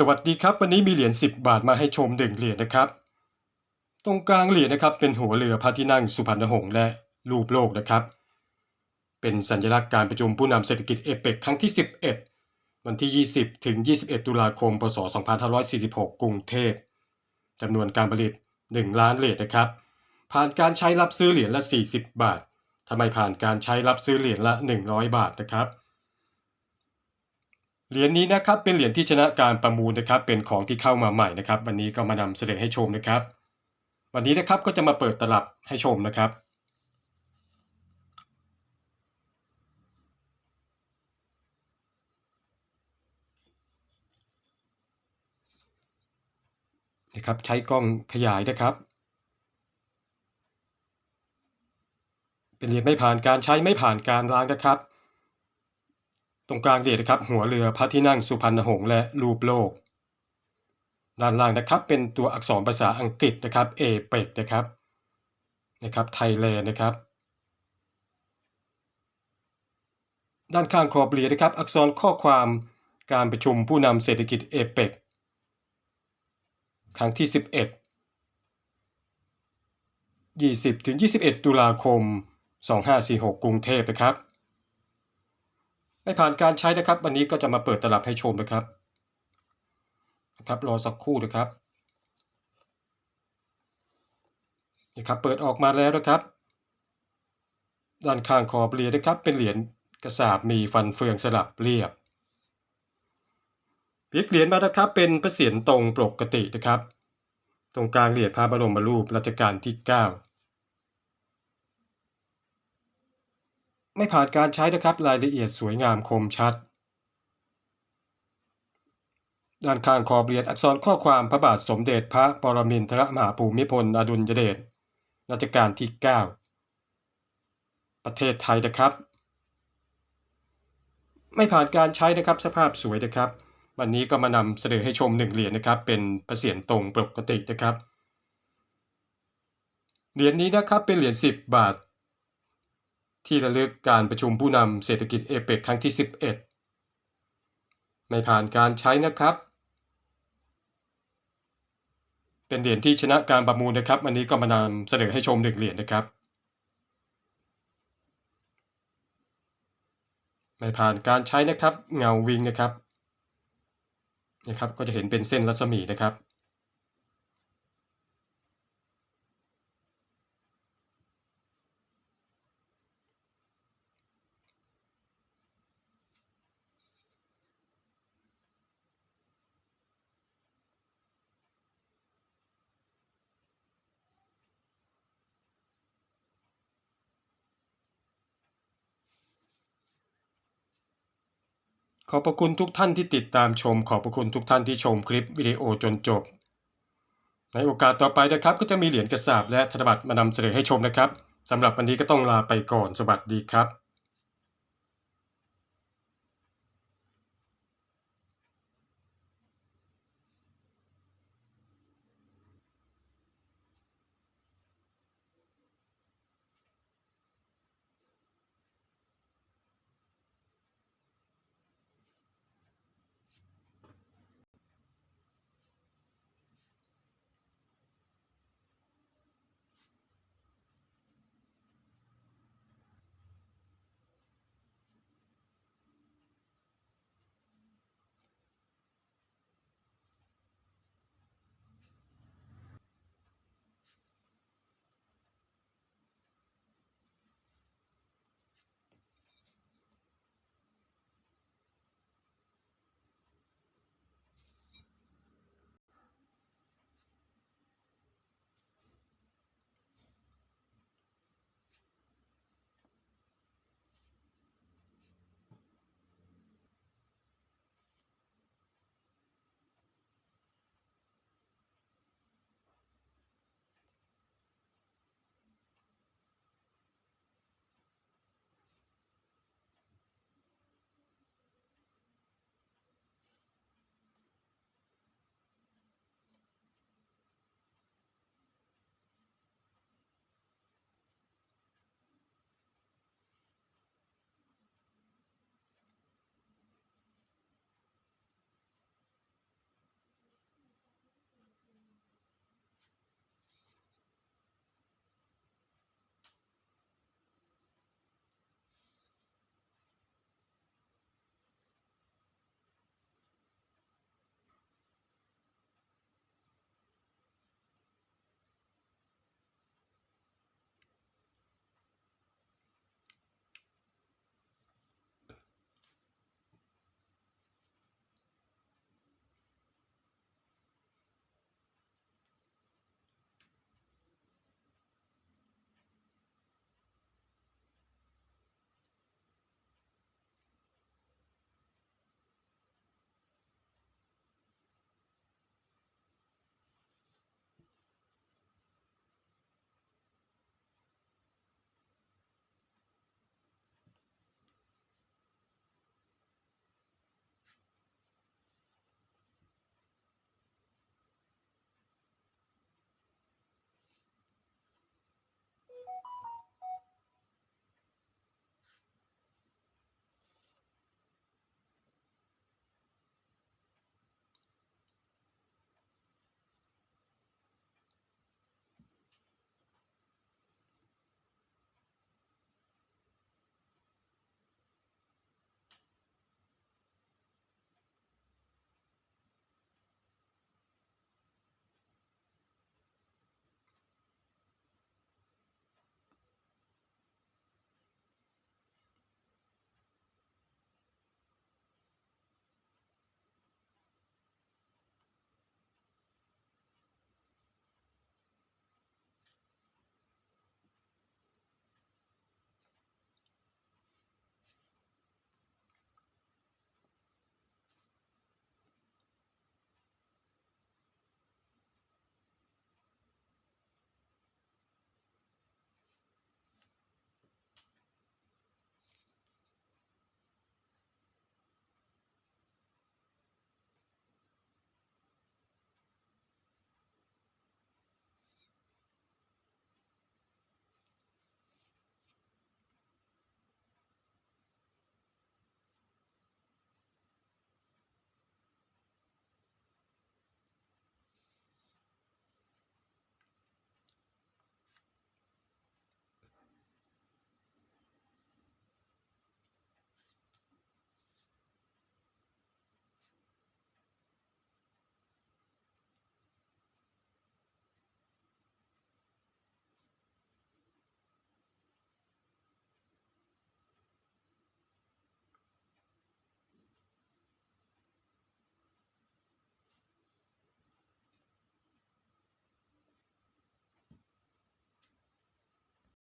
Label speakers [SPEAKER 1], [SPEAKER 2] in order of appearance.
[SPEAKER 1] สวัสดีครับ วันนี้มีเหรียญ10 บาทมาให้ชมหนึ่งเหรียญนะครับ ตรงกลางเหรียญนะครับ เป็นหัวเรือพระที่นั่งสุพรรณหงษ์และรูปโลกนะครับ เป็นสัญลักษณ์การประชุมผู้นำเศรษฐกิจเอเปกครั้งที่ 11 วันที่ 20 ถึง 21 ตุลาคม พศ 2546 กรุงเทพจำนวนการผลิต 1 ล้านเหรียญนะครับ ผ่านการใช้รับซื้อเหรียญละ 40 บาททำไมผ่านการใช้รับซื้อเหรียญละ 100 บาทนะครับ เหรียญนี้นะครับเป็นเหรียญที่ชนะการประมูลนะครับเป็นของที่เข้ามาใหม่นะครับ วันนี้ก็มานำเสนอให้ชมนะครับ วันนี้นะครับก็จะมาเปิดตลับให้ชมนะครับ นะครับใช้กล้องขยายนะครับ เป็นเหรียญไม่ผ่านการใช้ไม่ผ่านการล้างนะครับ ตรงกลางเหรียญนะครับหัวเรือพระที่นั่งสุพรรณหงษ์และรูปโลก ด้านล่างนะครับเป็นตัวอักษรภาษาอังกฤษนะครับเอเปกนะครับนะครับไทยแลนด์นะครับ ด้านข้างขอบเรียญนะครับ อักษรข้อความการประชุมผู้นำเศรษฐกิจเอเปกครั้งที่ 11 20ถึง21 ตุลาคม 2546 กรุงเทพนะครับ ไม่ผ่านการใช้นะครับ วันนี้ก็จะมาเปิดตลับให้ชมนะครับนะครับรอสักครู่นะครับนี่ครับเปิดออกมาแล้วนะครับ ด้านข้างขอบเหรียญนะครับ เป็นเหรียญกระสาบมีฟันเฟืองสลับเรียบพลิกเหรียญมานะครับเป็นพระเศียรตรงปกตินะครับ ตรงกลางเหรียญพระบรมรูปรัชกาลที่ 9 ไม่ผ่านการใช้นะครับรายละเอียดสวยงามคมชัด ด้านข้างขอบเหรียญอักษรข้อความพระบาทสมเด็จพระปรมินทรมหาภูมิพลอดุลยเดชรัชกาลที่ 9 ประเทศไทยนะครับ ไม่ผ่านการใช้นะครับสภาพสวยนะครับ วันนี้ก็มานำเสนอให้ชมหนึ่งเหรียญนะครับ เป็นพระเศียรตรงปกตินะครับเหรียญนี้นะครับเป็นเหรียญ10 บาท ที่ระลึกการประชุมผู้นำเศรษฐกิจเอเปกครั้งที่ 11 ไม่ผ่านการใช้นะครับ เป็นเหรียญที่ชนะการประมูลนะครับวันนี้ก็มานำเสนอให้ชมหนึ่งเหรียญนะครับ ไม่ผ่านการใช้นะครับ เงาวิงนะครับนะครับ ก็จะเห็นเป็นเส้นรัศมีนะครับ ขอบพระคุณทุกท่านที่ติดตามชม ขอบพระคุณทุกท่านที่ชมคลิปวิดีโอจนจบ ในโอกาสต่อไปนะครับ ก็จะมีเหรียญกระสาบและธนบัตรมานำเสนอให้ชมนะครับสำหรับวันนี้ก็ต้องลาไปก่อนสวัสดีครับ